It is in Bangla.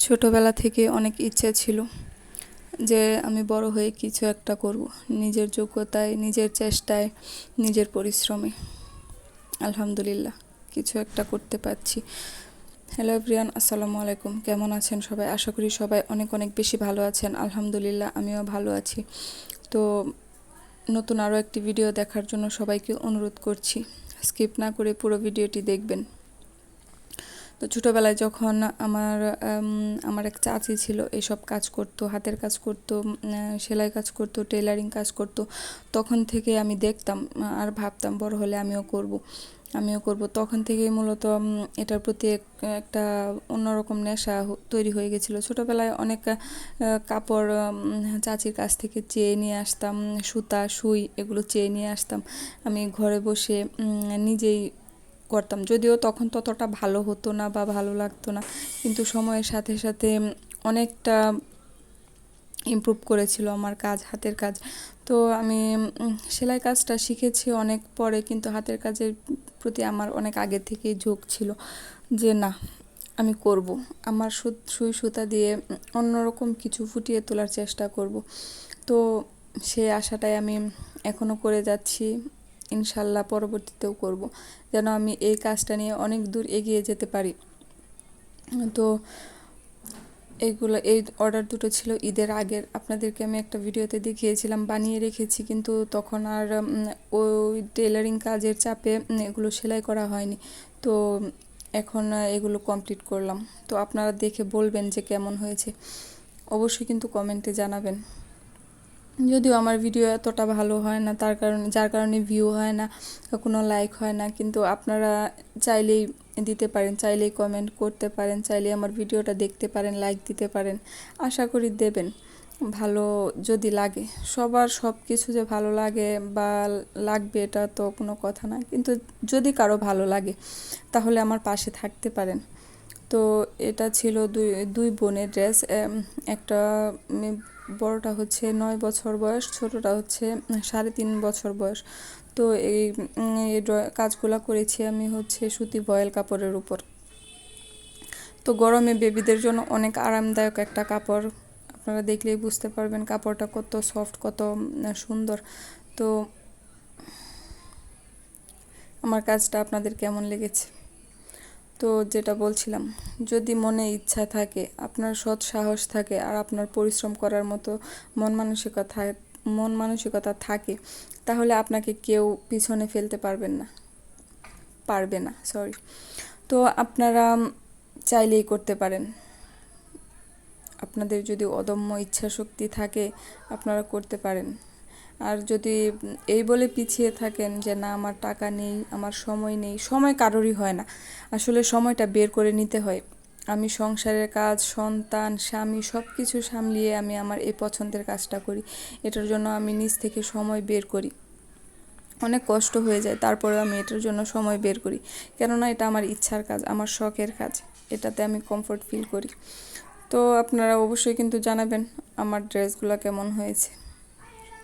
ছোটোবেলা থেকে অনেক ইচ্ছে ছিল যে আমি বড় হয়ে কিছু একটা করব, নিজের যোগ্যতায়, নিজের চেষ্টায়, নিজের পরিশ্রমে। আলহামদুলিল্লাহ, কিছু একটা করতে পারছি। হ্যালো প্রিয়ান আসসালামু আলাইকুম। কেমন আছেন সবাই? আশা করি সবাই অনেক অনেক বেশি ভালো আছেন। আলহামদুলিল্লাহ, আমিও ভালো আছি। তো নতুন আরও একটি ভিডিও দেখার জন্য সবাইকে অনুরোধ করছি। স্কিপ না করে পুরো ভিডিওটি দেখবেন। তো ছোটোবেলায় যখন আমার আমার এক চাচি ছিল, এসব কাজ করতো, হাতের কাজ করতো সেলাই কাজ করতো টেলারিং কাজ করতো, তখন থেকে আমি দেখতাম, আর ভাবতাম বড় হলে আমিও করব আমিও করব। তখন থেকেই মূলত এটার প্রতি একটা অন্যরকম নেশা তৈরি হয়ে গেছিল। ছোটোবেলায় অনেক কাপড় চাচির কাছ থেকে চেয়ে নিয়ে আসতাম, সুতা, সুই, এগুলো চেয়ে নিয়ে আসতাম। আমি ঘরে বসে নিজেই করতাম। যদিও তখন ততটা ভালো হতো না বা ভালো লাগতো না, কিন্তু সময়ের সাথে সাথে অনেকটা ইমপ্রুভ করেছিল আমার কাজ, হাতের কাজ। তো আমি সেলাই কাজটা শিখেছি অনেক পরে, কিন্তু হাতের কাজের প্রতি আমার অনেক আগে থেকেই ঝোঁক ছিল যে, না, আমি করব। আমার সুই সুতা দিয়ে অন্যরকম কিছু ফুটিয়ে তোলার চেষ্টা করব। তো সেই আশাটাই আমি এখনও করে যাচ্ছি। ইনশাল্লাহ পরবর্তীতেও করব। যেন আমি এই কাজটা নিয়ে অনেক দূর এগিয়ে যেতে পারি। তো এইগুলো এই অর্ডার দুটো ছিল ঈদের আগের। আপনাদেরকে আমি একটা ভিডিওতে দেখিয়েছিলাম, বানিয়ে রেখেছি, কিন্তু তখন আর ওই টেলারিং কাজের চাপে এগুলো সেলাই করা হয়নি। তো এখন এগুলো কমপ্লিট করলাম। তো আপনারা দেখে বলবেন যে কেমন হয়েছে। অবশ্যই কিন্তু কমেন্টে জানাবেন। যদিও আমার ভিডিও এতটা ভালো হয় না, তার কারণে, যার কারণে ভিউ হয় না, কোনো লাইক হয় না, কিন্তু আপনারা চাইলেই দিতে পারেন, চাইলেই কমেন্ট করতে পারেন, চাইলেই আমার ভিডিওটা দেখতে পারেন লাইক দিতে পারেন, আশা করি দেবেন। ভালো যদি লাগে, সবার সব কিছু যে ভালো লাগে বা লাগবে এটা তো কোনো কথা না, কিন্তু যদি কারও ভালো লাগে, তাহলে আমার পাশে থাকতে পারেন। তো এটা ছিল দুই দুই বোনের ড্রেস একটা বড়টা হচ্ছে নয় বছর বয়স, ছোটটা হচ্ছে সাড়ে তিন বছর বয়স। তো এই কাজগুলো করেছি আমি হচ্ছে সুতি বয়েল কাপড়ের উপর। তো গরমে বেবিদের জন্য অনেক আরামদায়ক একটা কাপড়। আপনারা দেখলেই বুঝতে পারবেন কাপড়টা কত সফট, কত সুন্দর। তো আমার কাজটা আপনাদের কেমন লেগেছে? তো যেটা বলছিলাম, যদি মনে ইচ্ছা থাকে, আপনার সৎ সাহস থাকে আর আপনার পরিশ্রম করার মতো মন মানসিকতা মন মানসিকতা থাকে, তাহলে আপনাকে কেউ পিছনে ফেলতে পারবেন না। পারবে না সরি তো আপনারা চাইলেই করতে পারেন। আপনাদের যদি অদম্য ইচ্ছা শক্তি থাকে, আপনারা করতে পারেন। আর যদি এই বলে পিছিয়ে থাকেন যে না, আমার টাকা নেই, আমার সময় নেই, সময় কারোরই হয় না। আসলে সময়টা বের করে নিতে হয়। আমি সংসারের কাজ, সন্তান, স্বামী সব কিছু সামলিয়ে আমি আমার এই পছন্দের কাজটা করি। এটার জন্য আমি নিজ থেকে সময় বের করি। অনেক কষ্ট হয়ে যায়, তারপরেও আমি এটার জন্য সময় বের করি। কেননা এটা আমার ইচ্ছার কাজ, আমার শখের কাজ। এটাতে আমি কমফোর্ট ফিল করি। তো আপনারা অবশ্যই কিন্তু জানাবেন আমার ড্রেসগুলো কেমন হয়েছে।